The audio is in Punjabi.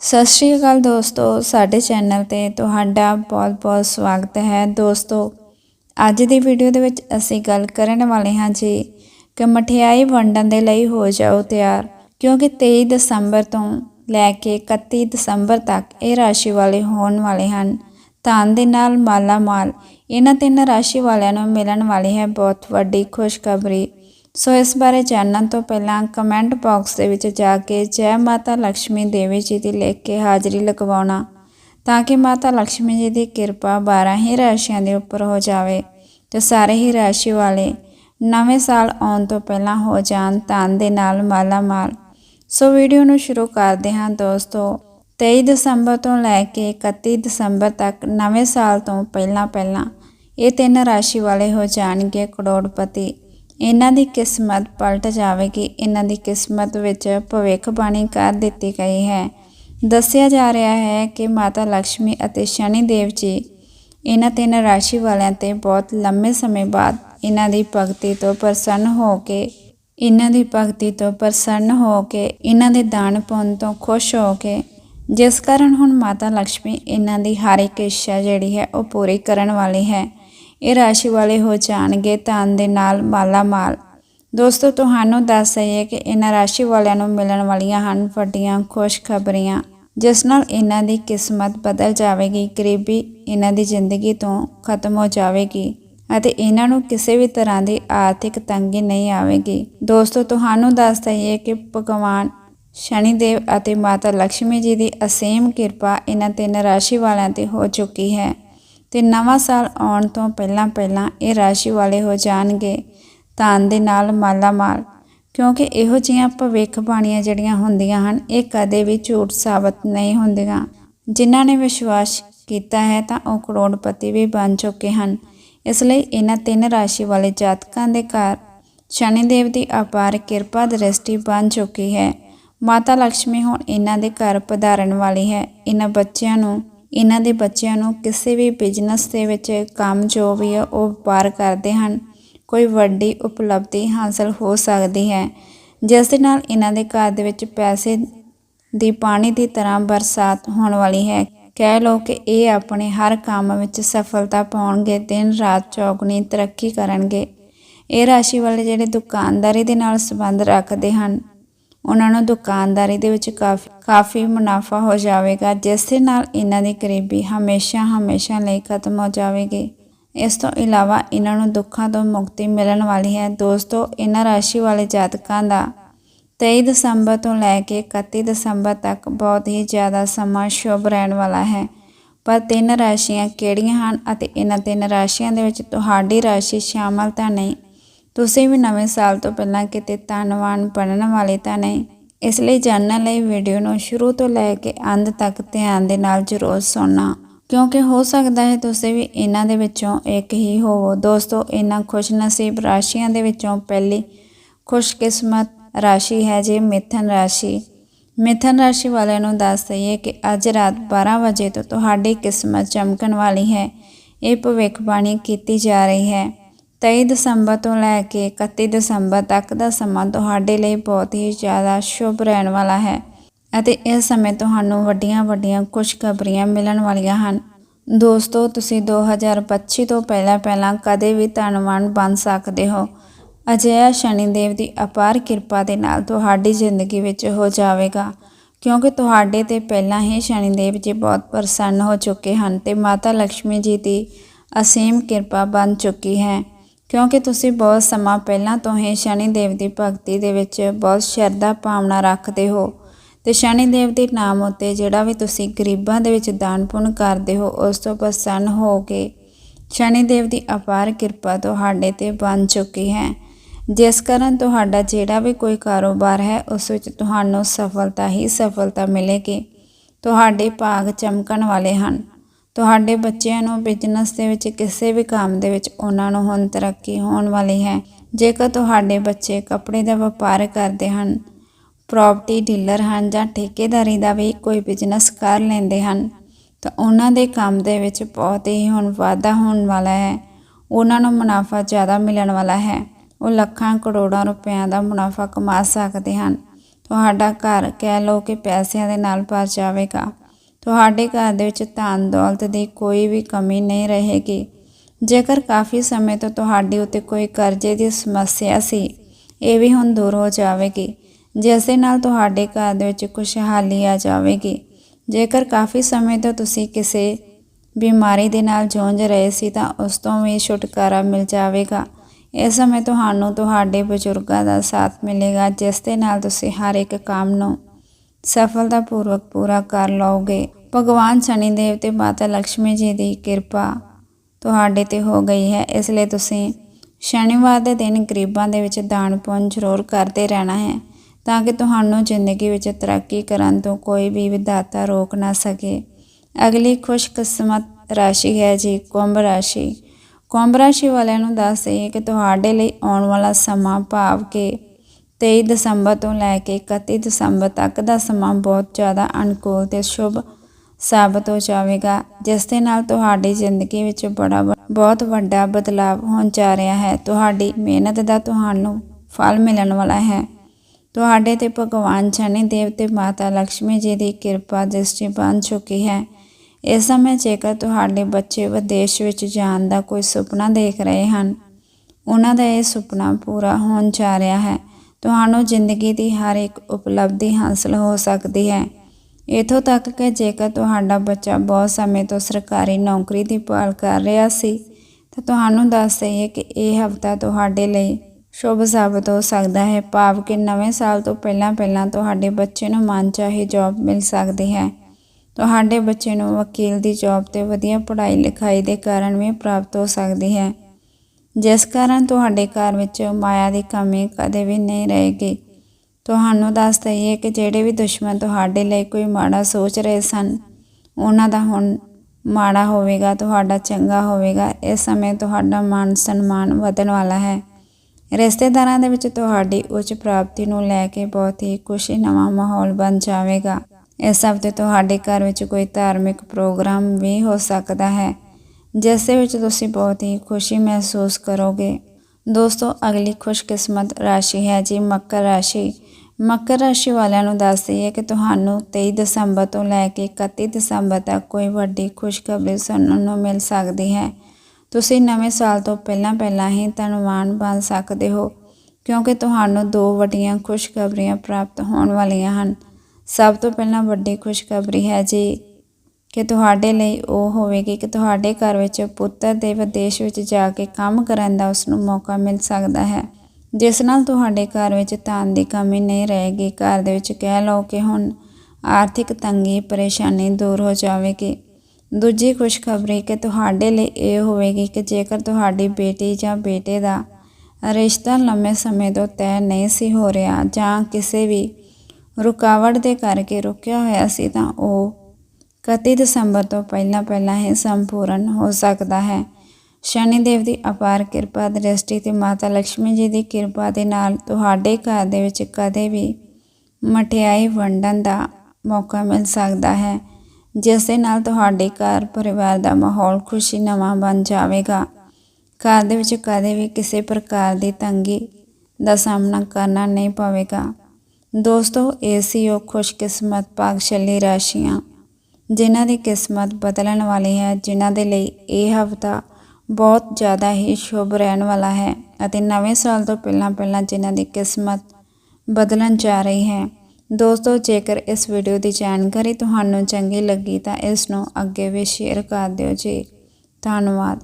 ਸਤਿ ਸ਼੍ਰੀ ਅਕਾਲ ਦੋਸਤੋ, ਸਾਡੇ ਚੈਨਲ ਤੇ ਤੁਹਾਡਾ ਬਹੁਤ-ਬਹੁਤ ਸਵਾਗਤ ਹੈ। ਦੋਸਤੋ, ਅੱਜ ਦੀ ਵੀਡੀਓ ਦੇ ਵਿੱਚ ਅਸੀਂ ਗੱਲ ਕਰਨ ਵਾਲੇ ਹਾਂ ਜੀ ਕਿ ਮਠਿਆਈ ਵੰਡਣ ਦੇ ਲਈ ਹੋ ਜਾਓ ਤਿਆਰ, ਕਿਉਂਕਿ 23 ਦਸੰਬਰ ਤੋਂ ਲੈ ਕੇ 31 ਦਸੰਬਰ ਤੱਕ ਇਹ ਰਾਸ਼ੀ ਵਾਲੇ ਹੋਣ ਵਾਲੇ ਹਨ। ਧਨ ਦੇ ਨਾਲ ਮਾਲਾ ਮਾਲ ਇਹਨਾਂ ਤਿੰਨ ਰਾਸ਼ੀ ਵਾਲਿਆਂ ਨੂੰ ਮਿਲਣ ਵਾਲੀ ਹੈ ਬਹੁਤ ਵੱਡੀ ਖੁਸ਼ਖਬਰੀ। ਸੋ ਇਸ ਬਾਰੇ ਜਾਣਨ ਤੋਂ ਪਹਿਲਾਂ ਕਮੈਂਟ ਬਾਕਸ ਦੇ ਵਿੱਚ ਜਾ ਕੇ ਜੈ ਮਾਤਾ ਲక్ష్ਮੀ ਦੇਵੀ ਜੀ ਦੀ ਲਿਖ ਕੇ ਹਾਜ਼ਰੀ ਲਗਵਾਉਣਾ, ਤਾਂ ਕਿ ਮਾਤਾ ਲక్ష్ਮੀ ਜੀ ਦੀ ਕਿਰਪਾ 12 ਹੀ ਰਾਸ਼ੀਆਂ ਦੇ ਉੱਪਰ ਹੋ ਜਾਵੇ ਤੇ ਸਾਰੇ ਹੀ ਰਾਸ਼ੀ ਵਾਲੇ ਨਵੇਂ ਸਾਲ ਆਉਣ ਤੋਂ ਪਹਿਲਾਂ ਹੋ ਜਾਣ ਤਾਂ ਦੇ ਨਾਲ ਮਾਲਾ ਮਾਲ। ਸੋ ਵੀਡੀਓ ਨੂੰ ਸ਼ੁਰੂ ਕਰਦੇ ਹਾਂ ਦੋਸਤੋ। 23 ਦਸੰਬਰ ਤੋਂ ਲੈ ਕੇ 31 ਦਸੰਬਰ ਤੱਕ ਨਵੇਂ ਸਾਲ ਤੋਂ ਪਹਿਲਾਂ ਪਹਿਲਾਂ ਇਹ ਤਿੰਨ ਰਾਸ਼ੀ ਵਾਲੇ ਹੋ ਜਾਣਗੇ ਕਰੋੜਪਤੀ। ਇਹਨਾਂ ਦੀ ਕਿਸਮਤ ਪਲਟ ਜਾਵੇਗੀ, ਇਹਨਾਂ ਦੀ ਕਿਸਮਤ ਵਿੱਚ ਭਵਿੱਖਬਾਣੀ ਕਰ ਦਿੱਤੀ ਗਈ ਹੈ। ਦੱਸਿਆ ਜਾ ਰਿਹਾ ਹੈ ਕਿ ਮਾਤਾ ਲక్ష్ਮੀ ਅਤੇ ਸ਼ਨੀ ਦੇਵ ਜੀ ਇਹਨਾਂ ਤਿੰਨ ਰਾਸ਼ੀ ਵਾਲਿਆਂ ਤੇ ਬਹੁਤ ਲੰਮੇ ਸਮੇਂ ਬਾਅਦ ਇਹਨਾਂ ਦੀ ਭਗਤੀ ਤੋਂ ਪ੍ਰਸੰਨ ਹੋ ਕੇ, ਇਹਨਾਂ ਦੀ ਭਗਤੀ ਤੋਂ ਪ੍ਰਸੰਨ ਹੋ ਕੇ, ਇਹਨਾਂ ਦੇ ਦਾਨ ਪੁੰਨ ਤੋਂ ਖੁਸ਼ ਹੋ ਕੇ, ਜਿਸ ਕਾਰਨ ਹੁਣ ਮਾਤਾ ਲక్ష్ਮੀ ਇਹਨਾਂ ਦੀ ਹਰ ਇੱਕ ਇੱਛਾ ਜਿਹੜੀ ਹੈ ਉਹ ਪੂਰੀ ਕਰਨ ਵਾਲੀ ਹੈ। ਇਹ ਰਾਸ਼ੀ ਵਾਲੇ ਹੋ ਜਾਣਗੇ ਧਨ ਦੇ ਨਾਲ ਮਾਲਾ ਮਾਲ ਦੋਸਤੋ, ਤੁਹਾਨੂੰ ਦੱਸ ਦਈਏ ਕਿ ਇਹਨਾਂ ਰਾਸ਼ੀ ਵਾਲਿਆਂ ਨੂੰ ਮਿਲਣ ਵਾਲੀਆਂ ਹਨ ਵੱਡੀਆਂ ਖੁਸ਼ਖਬਰੀਆਂ, ਜਿਸ ਨਾਲ ਇਹਨਾਂ ਦੀ ਕਿਸਮਤ ਬਦਲ ਜਾਵੇਗੀ, ਗਰੀਬੀ ਇਹਨਾਂ ਦੀ ਜ਼ਿੰਦਗੀ ਤੋਂ ਖਤਮ ਹੋ ਜਾਵੇਗੀ ਅਤੇ ਇਹਨਾਂ ਨੂੰ ਕਿਸੇ ਵੀ ਤਰ੍ਹਾਂ ਦੀ ਆਰਥਿਕ ਤੰਗੀ ਨਹੀਂ ਆਵੇਗੀ। ਦੋਸਤੋ, ਤੁਹਾਨੂੰ ਦੱਸ ਦਈਏ ਕਿ ਭਗਵਾਨ ਸ਼ਨੀ ਦੇਵ ਅਤੇ ਮਾਤਾ ਲక్ష్ਮੀ ਜੀ ਦੀ ਅਸੀਮ ਕਿਰਪਾ ਇਹਨਾਂ ਤਿੰਨ ਰਾਸ਼ੀ ਵਾਲਿਆਂ ਤੇ ਹੋ ਚੁੱਕੀ ਹੈ। ਤੇ ਨਵਾਂ ਸਾਲ ਆਉਣ ਤੋਂ ਪਹਿਲਾਂ ਪਹਿਲਾਂ ਇਹ ਰਾਸ਼ੀ ਵਾਲੇ ਹੋ ਜਾਣਗੇ ਧਨ ਦੇ ਨਾਲ ਮਾਲਾ ਮਾਲ ਕਿਉਂਕਿ ਇਹੋ ਜਿਹੀਆਂ ਭਵਿੱਖ ਬਾਣੀਆਂ ਜਿਹੜੀਆਂ ਹੁੰਦੀਆਂ ਹਨ, ਇਹ ਕਦੇ ਵੀ ਝੂਠ ਸਾਬਤ ਨਹੀਂ ਹੁੰਦੀਆਂ। ਜਿਨ੍ਹਾਂ ਨੇ ਵਿਸ਼ਵਾਸ ਕੀਤਾ ਹੈ ਤਾਂ ਉਹ ਕਰੋੜਪਤੀ ਵੀ ਬਣ ਚੁੱਕੇ ਹਨ। ਇਸ ਲਈ ਇਹਨਾਂ ਤਿੰਨ ਰਾਸ਼ੀ ਵਾਲੇ ਜਾਤਕਾਂ ਦੇ ਘਰ ਸ਼ਨੀ ਦੇਵ ਦੀ ਅਪਾਰ ਕਿਰਪਾ ਦ੍ਰਿਸ਼ਟੀ ਬਣ ਚੁੱਕੀ ਹੈ। ਮਾਤਾ ਲక్ష్ਮੀ ਹੁਣ ਇਹਨਾਂ ਦੇ ਘਰ ਪਧਾਰਨ ਵਾਲੀ ਹੈ। ਇਹਨਾਂ ਬੱਚਿਆਂ ਨੂੰ ਇਹਨਾਂ ਦੇ ਬੱਚਿਆਂ ਨੂੰ ਕਿਸੇ ਵੀ ਬਿਜ਼ਨਸ ਦੇ ਵਿੱਚ ਕੰਮ ਜੋ ਵੀ ਹੈ ਉਹ ਵਪਾਰ ਕਰਦੇ ਹਨ। ਕੋਈ ਵੱਡੀ ਉਪਲਬਧੀ ਹਾਸਲ ਹੋ ਸਕਦੀ ਹੈ। ਜਿਸ ਦੇ ਨਾਲ ਇਹਨਾਂ ਦੇ ਘਰ ਦੇ ਵਿੱਚ ਪੈਸੇ ਦੀ ਪਾਣੀ ਦੀ ਤਰ੍ਹਾਂ ਬਰਸਾਤ ਹੋਣ ਵਾਲੀ ਹੈ। ਕਹਿ ਲੋ ਕਿ ਇਹ ਆਪਣੇ ਹਰ ਕੰਮ ਵਿੱਚ ਸਫਲਤਾ ਪਾਉਣਗੇ, ਦਿਨ ਰਾਤ ਚੌਗਣੀ ਤਰੱਕੀ ਕਰਨਗੇ। ਇਹ ਰਾਸ਼ੀ ਵਾਲੇ ਜਿਹੜੇ ਦੁਕਾਨਦਾਰੀ ਦੇ ਨਾਲ ਸੰਬੰਧ ਰੱਖਦੇ ਹਨ ਉਹਨਾਂ ਨੂੰ ਦੁਕਾਨਦਾਰੀ ਦੇ ਵਿੱਚ ਕਾਫੀ ਕਾਫੀ ਮੁਨਾਫਾ ਹੋ ਜਾਵੇਗਾ, ਜਿਸ ਦੇ ਨਾਲ ਇਹਨਾਂ ਦੀ ਗਰੀਬੀ ਹਮੇਸ਼ਾ ਹਮੇਸ਼ਾ ਲਈ ਖਤਮ ਹੋ ਜਾਵੇਗੀ। ਇਸ ਤੋਂ ਇਲਾਵਾ ਇਹਨਾਂ ਨੂੰ ਦੁੱਖਾਂ ਤੋਂ ਮੁਕਤੀ ਮਿਲਣ ਵਾਲੀ ਹੈ। ਦੋਸਤੋ, ਇਹਨਾਂ ਰਾਸ਼ੀ ਵਾਲੇ ਜਾਤਕਾਂ ਦਾ 23 ਦਸੰਬਰ ਤੋਂ ਲੈ ਕੇ 31 ਦਸੰਬਰ ਤੱਕ ਬਹੁਤ ਹੀ ਜ਼ਿਆਦਾ ਸਮਾਂ ਸ਼ੁਭ ਰਹਿਣ ਵਾਲਾ ਹੈ। ਪਰ ਤਿੰਨ ਰਾਸ਼ੀਆਂ ਕਿਹੜੀਆਂ ਹਨ ਅਤੇ ਇਹਨਾਂ ਤਿੰਨ ਰਾਸ਼ੀਆਂ ਦੇ ਵਿੱਚ ਤੁਹਾਡੀ ਰਾਸ਼ੀ ਸ਼ਾਮਲ ਤਾਂ ਨਹੀਂ? ਤੁਸੀਂ ਵੀ ਨਵੇਂ ਸਾਲ ਤੋਂ ਪਹਿਲਾਂ ਕਿਤੇ ਧਨਵਾਨ ਬਣਨ ਵਾਲੇ ਤਾਂ ਨਹੀਂ। ਇਸ ਲਈ ਜਾਣਨ ਲਈ ਵੀਡੀਓ ਨੂੰ ਸ਼ੁਰੂ ਤੋਂ ਲੈ ਕੇ ਅੰਤ ਤੱਕ ਧਿਆਨ ਦੇ ਨਾਲ ਜ਼ਰੂਰ ਸੁਣਨਾ। ਕਿਉਂਕਿ ਹੋ ਸਕਦਾ ਹੈ ਤੁਸੀਂ ਵੀ ਇਹਨਾਂ ਦੇ ਵਿੱਚੋਂ ਇੱਕ ਹੀ ਹੋਵੋ। ਦੋਸਤੋ, ਇਹਨਾਂ ਖੁਸ਼ਨਸੀਬ ਰਾਸ਼ੀਆਂ ਦੇ ਵਿੱਚੋਂ ਪਹਿਲੀ ਖੁਸ਼ਕਿਸਮਤ ਰਾਸ਼ੀ ਹੈ ਜੀ ਮਿਥਨ ਰਾਸ਼ੀ। ਮਿਥਨ ਰਾਸ਼ੀ ਵਾਲਿਆਂ ਨੂੰ ਦੱਸ ਦਈਏ ਕਿ ਅੱਜ ਰਾਤ 12 ਵਜੇ ਤੋਂ ਤੁਹਾਡੀ ਕਿਸਮਤ ਚਮਕਣ ਵਾਲੀ ਹੈ। ਇਹ ਭਵਿੱਖਬਾਣੀ ਕੀਤੀ ਜਾ ਰਹੀ ਹੈ। 23 ਦਸੰਬਰ ਤੋਂ ਲੈ ਕੇ 31 ਦਸੰਬਰ ਤੱਕ ਦਾ ਸਮਾਂ ਤੁਹਾਡੇ ਲਈ ਬਹੁਤ ਹੀ ਜ਼ਿਆਦਾ ਸ਼ੁਭ ਰਹਿਣ ਵਾਲਾ ਹੈ ਅਤੇ ਇਸ ਸਮੇਂ ਤੁਹਾਨੂੰ ਵੱਡੀਆਂ ਵੱਡੀਆਂ ਖੁਸ਼ਖਬਰੀਆਂ ਮਿਲਣ ਵਾਲੀਆਂ ਹਨ। ਦੋਸਤੋ, ਤੁਸੀਂ 2025 ਤੋਂ ਪਹਿਲਾਂ ਪਹਿਲਾਂ ਕਦੇ ਵੀ ਧਨਵਾਨ ਬਣ ਸਕਦੇ ਹੋ। ਅਜਿਹਾ ਸ਼ਨੀ ਦੇਵ ਦੀ ਅਪਾਰ ਕਿਰਪਾ ਦੇ ਨਾਲ ਤੁਹਾਡੀ ਜ਼ਿੰਦਗੀ ਵਿੱਚ ਹੋ ਜਾਵੇਗਾ, ਕਿਉਂਕਿ ਤੁਹਾਡੇ ਤੇ ਪਹਿਲਾਂ ਹੀ ਸ਼ਨੀ ਦੇਵ ਜੀ ਬਹੁਤ ਪ੍ਰਸੰਨ ਹੋ ਚੁੱਕੇ ਹਨ ਤੇ ਮਾਤਾ ਲక్ష్ਮੀ ਜੀ ਦੀ ਅਸੀਮ ਕਿਰਪਾ ਬਣ ਚੁੱਕੀ ਹੈ। ਕਿਉਂਕਿ ਤੁਸੀਂ ਬਹੁਤ ਸਮਾਂ ਪਹਿਲਾਂ ਤੋਂ ਹੀ ਸ਼ਨੀ ਦੇਵ ਦੀ ਭਗਤੀ ਦੇ ਵਿੱਚ ਬਹੁਤ ਸ਼ਰਧਾ ਭਾਵਨਾ ਰੱਖਦੇ ਹੋ ਤੇ ਸ਼ਨੀ ਦੇਵ ਦੇ ਨਾਮ ਉੱਤੇ ਜਿਹੜਾ ਵੀ ਤੁਸੀਂ ਗਰੀਬਾਂ ਦੇ ਵਿੱਚ ਦਾਨ ਪੁੰਨ ਕਰਦੇ ਹੋ, ਉਸ ਤੋਂ ਪ੍ਰਸੰਨ ਹੋ ਕੇ ਸ਼ਨੀ ਦੇਵ ਦੀ ਅਪਾਰ ਕਿਰਪਾ ਤੁਹਾਡੇ ਤੇ ਬਣ ਚੁੱਕੀ ਹੈ। ਜਿਸ ਕਾਰਨ ਤੁਹਾਡਾ ਜਿਹੜਾ ਵੀ ਕੋਈ ਕਾਰੋਬਾਰ ਹੈ, ਉਸ ਵਿੱਚ ਤੁਹਾਨੂੰ ਸਫਲਤਾ ਹੀ ਸਫਲਤਾ ਮਿਲੇਗੀ। ਤੁਹਾਡੇ ਭਾਗ ਚਮਕਣ ਵਾਲੇ ਹਨ। ਤੁਹਾਡੇ ਬੱਚਿਆਂ ਨੂੰ ਬਿਜ਼ਨਸ ਦੇ ਵਿੱਚ ਕਿਸੇ ਵੀ ਕੰਮ ਦੇ ਵਿੱਚ ਉਹਨਾਂ ਨੂੰ ਹੁਣ ਤਰੱਕੀ ਹੋਣ ਵਾਲੀ ਹੈ। ਜੇਕਰ ਤੁਹਾਡੇ ਬੱਚੇ ਕੱਪੜੇ ਦਾ ਵਪਾਰ ਕਰਦੇ ਹਨ ਪ੍ਰਾਪਰਟੀ ਡੀਲਰ ਹਨ ਜਾਂ ਠੇਕੇਦਾਰੀ ਦਾ ਵੀ ਕੋਈ ਬਿਜ਼ਨਸ ਕਰ ਲੈਂਦੇ ਹਨ, ਤਾਂ ਉਹਨਾਂ ਦੇ ਕੰਮ ਦੇ ਵਿੱਚ ਬਹੁਤ ਹੀ ਹੁਣ ਵਾਧਾ ਹੋਣ ਵਾਲਾ ਹੈ। ਉਹਨਾਂ ਨੂੰ ਮੁਨਾਫਾ ਜ਼ਿਆਦਾ ਮਿਲਣ ਵਾਲਾ ਹੈ। ਉਹ ਲੱਖਾਂ ਕਰੋੜਾਂ ਰੁਪਿਆਂ ਦਾ ਮੁਨਾਫਾ ਕਮਾ ਸਕਦੇ ਹਨ। ਤੁਹਾਡਾ ਘਰ ਕਹਿ ਲਓ ਕਿ ਪੈਸਿਆਂ ਦੇ ਨਾਲ ਭਰ ਜਾਵੇਗਾ। ਤੁਹਾਡੇ ਘਰ ਦੇ ਵਿੱਚ ਧਨ ਦੌਲਤ ਦੀ ਕੋਈ ਵੀ ਕਮੀ ਨਹੀਂ ਰਹੇਗੀ। ਜੇਕਰ ਕਾਫੀ ਸਮੇਂ ਤੋਂ ਤੁਹਾਡੇ ਉੱਤੇ ਕੋਈ ਕਰਜ਼ੇ ਦੀ ਸਮੱਸਿਆ ਸੀ, ਇਹ ਵੀ ਹੁਣ ਦੂਰ ਹੋ ਜਾਵੇਗੀ, ਜਿਸ ਦੇ ਨਾਲ ਤੁਹਾਡੇ ਘਰ ਦੇ ਵਿੱਚ ਖੁਸ਼ਹਾਲੀ ਆ ਜਾਵੇਗੀ। ਜੇਕਰ ਕਾਫੀ ਸਮੇਂ ਤੋਂ ਤੁਸੀਂ ਕਿਸੇ ਬਿਮਾਰੀ ਦੇ ਨਾਲ ਜੂਝ ਰਹੇ ਸੀ, ਤਾਂ ਉਸ ਤੋਂ ਵੀ ਛੁਟਕਾਰਾ ਮਿਲ ਜਾਵੇਗਾ। ਇਸ ਸਮੇਂ ਤੁਹਾਨੂੰ ਤੁਹਾਡੇ ਬਜ਼ੁਰਗਾਂ ਦਾ ਸਾਥ ਮਿਲੇਗਾ, ਜਿਸ ਦੇ ਨਾਲ ਤੁਸੀਂ ਹਰ ਇੱਕ ਕੰਮ ਨੂੰ ਸਫਲਤਾਪੂਰਵਕ ਪੂਰਾ ਕਰ ਲਓਗੇ। ਭਗਵਾਨ ਸ਼ਨੀ ਦੇਵ ਤੇ ਮਾਤਾ ਲక్ష్ਮੀ ਜੀ ਦੀ ਕਿਰਪਾ ਤੁਹਾਡੇ ਤੇ ਹੋ ਗਈ ਹੈ। ਇਸ ਲਈ ਤੁਸੀਂ ਸ਼ਨੀਵਾਰ ਦੇ ਦਿਨ ਗਰੀਬਾਂ ਦੇ ਵਿੱਚ ਦਾਨ ਪੁੰਨ ਜ਼ਰੂਰ ਕਰਦੇ ਰਹਿਣਾ ਹੈ, ਤਾਂ ਕਿ ਤੁਹਾਨੂੰ ਜ਼ਿੰਦਗੀ ਵਿੱਚ ਤਰੱਕੀ ਕਰਨ ਤੋਂ ਕੋਈ ਵੀ ਵਿਧਾਤਾ ਰੋਕ ਨਾ ਸਕੇ। ਅਗਲੀ ਖੁਸ਼ਕਿਸਮਤ ਰਾਸ਼ੀ ਹੈ ਜੀ, ਕੁੰਭ ਰਾਸ਼ੀ। ਕੁੰਭ ਰਾਸ਼ੀ ਵਾਲਿਆਂ ਨੂੰ ਦੱਸ ਦਈਏ ਕਿ ਤੁਹਾਡੇ ਲਈ ਆਉਣ ਵਾਲਾ ਸਮਾਂ ਭਾਵ ਕਿ 23 ਦਸੰਬਰ ਤੋਂ ਲੈ ਕੇ 31 ਦਸੰਬਰ ਤੱਕ ਦਾ ਸਮਾਂ ਬਹੁਤ ਜ਼ਿਆਦਾ ਅਨੁਕੂਲ ਤੇ ਸ਼ੁਭ ਸਾਬਤ ਹੋ ਜਾਵੇਗਾ, ਜਿਸ ਦੇ ਨਾਲ ਤੁਹਾਡੀ ਜ਼ਿੰਦਗੀ ਵਿੱਚ ਬੜਾ ਵ- ਬਹੁਤ ਵੱਡਾ ਬਦਲਾਅ ਹੋਣ ਜਾ ਰਿਹਾ ਹੈ। ਤੁਹਾਡੀ ਮਿਹਨਤ ਦਾ ਤੁਹਾਨੂੰ ਫਲ ਮਿਲਣ ਵਾਲਾ ਹੈ। ਤੁਹਾਡੇ ਤੇ ਭਗਵਾਨ ਸ਼ਨੀ ਦੇਵ ਤੇ ਮਾਤਾ ਲక్ష్ਮੀ ਜੀ ਦੀ ਕਿਰਪਾ ਦ੍ਰਿਸ਼ਟੀ ਬਣ ਚੁੱਕੀ ਹੈ। ਇਸ ਸਮੇਂ ਜੇਕਰ ਤੁਹਾਡੇ ਬੱਚੇ ਵਿਦੇਸ਼ ਵਿੱਚ ਜਾਣ ਦਾ ਕੋਈ ਸੁਪਨਾ ਦੇਖ ਰਹੇ ਹਨ, ਉਹਨਾਂ ਦਾ ਇਹ ਸੁਪਨਾ ਪੂਰਾ ਹੋਣ ਜਾ ਰਿਹਾ ਹੈ। ਤੁਹਾਨੂੰ ਜ਼ਿੰਦਗੀ ਦੀ ਹਰ ਇੱਕ ਉਪਲਬਧੀ ਹਾਸਲ ਹੋ ਸਕਦੀ ਹੈ। ਇਥੋਂ ਤੱਕ ਕਿ ਜੇਕਰ ਤੁਹਾਡਾ ਬੱਚਾ ਬਹੁਤ ਸਮੇਂ ਤੋਂ ਸਰਕਾਰੀ ਨੌਕਰੀ ਦੀ ਭਾਲ ਕਰ ਰਿਹਾ ਸੀ, ਤਾਂ ਤੁਹਾਨੂੰ ਦੱਸ ਦਈਏ ਕਿ ਇਹ ਹਫਤਾ ਤੁਹਾਡੇ ਲਈ ਸ਼ੁਭ ਸਾਬਤ ਹੋ ਸਕਦਾ ਹੈ। ਭਾਵ ਕਿ ਨਵੇਂ ਸਾਲ ਤੋਂ ਪਹਿਲਾਂ ਪਹਿਲਾਂ ਤੁਹਾਡੇ ਬੱਚੇ ਨੂੰ ਮਨ ਮਨਚਾਹੀ ਜੌਬ ਮਿਲ ਸਕਦੀ ਹੈ। ਤੁਹਾਡੇ ਬੱਚੇ ਨੂੰ ਵਕੀਲ ਦੀ ਜੌਬ ਤੇ ਵਧੀਆ ਪੜ੍ਹਾਈ ਲਿਖਾਈ ਦੇ ਕਾਰਨ ਵੀ ਪ੍ਰਾਪਤ ਹੋ ਸਕਦੀ ਹੈ। ਜਿਸ ਕਾਰਨ ਤੁਹਾਡੇ ਘਰ ਵਿੱਚ ਮਾਇਆ ਦੀ ਕਮੀ ਕਦੇ ਵੀ ਨਹੀਂ ਰਹੇਗੀ। ਤੁਹਾਨੂੰ ਦੱਸ ਦਈਏ ਕਿ ਜਿਹੜੇ ਵੀ ਦੁਸ਼ਮਣ ਤੁਹਾਡੇ ਲਈ ਕੋਈ ਮਾੜਾ ਸੋਚ ਰਹੇ ਸਨ, ਉਹਨਾਂ ਦਾ ਹੁਣ ਮਾੜਾ ਹੋਵੇਗਾ, ਤੁਹਾਡਾ ਚੰਗਾ ਹੋਵੇਗਾ। ਇਸ ਸਮੇਂ ਤੁਹਾਡਾ ਮਾਨ ਸਨਮਾਨ ਵਧਣ ਵਾਲਾ ਹੈ। ਰਿਸ਼ਤੇਦਾਰਾਂ ਦੇ ਵਿੱਚ ਤੁਹਾਡੀ ਉੱਚ ਪ੍ਰਾਪਤੀ ਨੂੰ ਲੈ ਕੇ ਬਹੁਤ ਹੀ ਖੁਸ਼ੀ ਨਵਾਂ ਮਾਹੌਲ ਬਣ ਜਾਵੇਗਾ। ਇਸ ਹਫ਼ਤੇ ਤੁਹਾਡੇ ਘਰ ਵਿੱਚ ਕੋਈ ਧਾਰਮਿਕ ਪ੍ਰੋਗਰਾਮ ਵੀ ਹੋ ਸਕਦਾ ਹੈ। ਜਿਸ ਦੇ ਵਿੱਚ ਤੁਸੀਂ ਬਹੁਤ ਹੀ ਖੁਸ਼ੀ ਮਹਿਸੂਸ ਕਰੋਗੇ ਦੋਸਤੋ ਅਗਲੀ ਖੁਸ਼ਕਿਸਮਤ ਰਾਸ਼ੀ ਹੈ ਜੀ ਮਕਰ ਰਾਸ਼ੀ ਮਕਰ ਰਾਸ਼ੀ ਵਾਲਿਆਂ ਨੂੰ ਦੱਸ ਦਈਏ ਕਿ ਤੁਹਾਨੂੰ 23 ਦਸੰਬਰ ਤੋਂ ਲੈ ਕੇ 31 ਦਸੰਬਰ ਤੱਕ ਕੋਈ ਵੱਡੀ ਖੁਸ਼ਖਬਰੀ ਸੁਣਨ ਨੂੰ ਮਿਲ ਸਕਦੀ ਹੈ ਤੁਸੀਂ ਨਵੇਂ ਸਾਲ ਤੋਂ ਪਹਿਲਾਂ ਪਹਿਲਾਂ ਹੀ ਧਨਵਾਨ ਬਣ ਸਕਦੇ ਹੋ ਕਿਉਂਕਿ ਤੁਹਾਨੂੰ ਦੋ ਵੱਡੀਆਂ ਖੁਸ਼ਖਬਰੀਆਂ ਪ੍ਰਾਪਤ ਹੋਣ ਵਾਲੀਆਂ ਹਨ ਸਭ ਤੋਂ ਪਹਿਲਾਂ ਵੱਡੀ ਖੁਸ਼ਖਬਰੀ ਹੈ ਜੀ ਕਿ ਤੁਹਾਡੇ ਲਈ ਉਹ ਹੋਵੇਗੀ ਕਿ ਤੁਹਾਡੇ ਘਰ ਵਿੱਚ ਪੁੱਤਰ ਦੇ ਵਿਦੇਸ਼ ਵਿੱਚ ਜਾ ਕੇ ਕੰਮ ਕਰਨ ਦਾ ਉਸ ਨੂੰ ਮੌਕਾ ਮਿਲ ਸਕਦਾ ਹੈ। ਜਿਸ ਨਾਲ ਤੁਹਾਡੇ ਘਰ ਵਿੱਚ ਧਨ ਦੀ ਕਮੀ ਨਹੀਂ ਰਹੇਗੀ। ਘਰ ਦੇ ਵਿੱਚ ਕਹਿ ਲਓ ਕਿ ਹੁਣ ਆਰਥਿਕ ਤੰਗੀ, ਪਰੇਸ਼ਾਨੀ ਦੂਰ ਹੋ ਜਾਵੇਗੀ। ਦੂਜੀ ਖੁਸ਼ਖਬਰੀ ਕਿ ਤੁਹਾਡੇ ਲਈ ਇਹ ਹੋਵੇਗੀ ਕਿ ਜੇਕਰ ਤੁਹਾਡੀ ਬੇਟੀ ਜਾਂ ਬੇਟੇ ਦਾ ਰਿਸ਼ਤਾ ਲੰਮੇ ਸਮੇਂ ਤੋਂ ਤੈਅ ਨਹੀਂ ਸੀ ਹੋ ਰਿਹਾ ਜਾਂ ਕਿਸੇ ਵੀ ਰੁਕਾਵਟ ਦੇ ਕਰਕੇ ਰੁਕਿਆ ਹੋਇਆ ਸੀ ਤਾਂ ਉਹ 31 ਦਸੰਬਰ ਤੋਂ ਪਹਿਲਾਂ ਪਹਿਲਾਂ ਹੀ ਸੰਪੂਰਨ ਹੋ ਸਕਦਾ ਹੈ। ਸ਼ਨੀ ਦੇਵ ਦੀ ਅਪਾਰ ਕਿਰਪਾ ਦ੍ਰਿਸ਼ਟੀ ਤੇ ਮਾਤਾ ਲక్ష్ਮੀ ਜੀ ਦੀ ਕਿਰਪਾ ਦੇ ਨਾਲ ਤੁਹਾਡੇ ਘਰ ਦੇ ਵਿੱਚ ਕਦੇ ਵੀ ਮਠਿਆਈ ਵੰਡਣ ਦਾ ਮੌਕਾ ਮਿਲ ਸਕਦਾ ਹੈ, ਜਿਸ ਦੇ ਨਾਲ ਤੁਹਾਡੇ ਘਰ ਪਰਿਵਾਰ ਦਾ ਮਾਹੌਲ ਖੁਸ਼ੀ ਨਵਾਂ ਬਣ ਜਾਵੇਗਾ। ਘਰ ਦੇ ਵਿੱਚ ਕਦੇ ਵੀ ਕਿਸੇ ਪ੍ਰਕਾਰ ਦੀ ਤੰਗੀ ਦਾ ਸਾਹਮਣਾ ਕਰਨਾ ਨਹੀਂ ਪਵੇਗਾ। ਦੋਸਤੋ, ਇਹ ਸੀ ਉਹ ਖੁਸ਼ਕਿਸਮਤ ਭਾਗਸ਼ਾਲੀ ਰਾਸ਼ੀਆਂ। ਜਿਨ੍ਹਾਂ ਦੀ ਕਿਸਮਤ ਬਦਲਣ ਵਾਲੀ ਹੈ, ਜਿਨ੍ਹਾਂ ਦੇ ਲਈ ਇਹ ਹਫਤਾ ਬਹੁਤ ਜ਼ਿਆਦਾ ਹੀ ਸ਼ੁਭ ਰਹਿਣ ਵਾਲਾ ਹੈ ਅਤੇ ਨਵੇਂ ਸਾਲ ਤੋਂ ਪਹਿਲਾਂ ਪਹਿਲਾਂ ਜਿਨ੍ਹਾਂ ਦੀ ਕਿਸਮਤ ਬਦਲਣ ਜਾ ਰਹੀ ਹੈ। ਦੋਸਤੋ, ਜੇਕਰ ਇਸ ਵੀਡੀਓ ਦੀ ਜਾਣਕਾਰੀ ਤੁਹਾਨੂੰ ਚੰਗੀ ਲੱਗੀ ਤਾਂ ਇਸ ਨੂੰ ਅੱਗੇ ਵੀ ਸ਼ੇਅਰ ਕਰ ਦਿਓ ਜੀ। ਧੰਨਵਾਦ।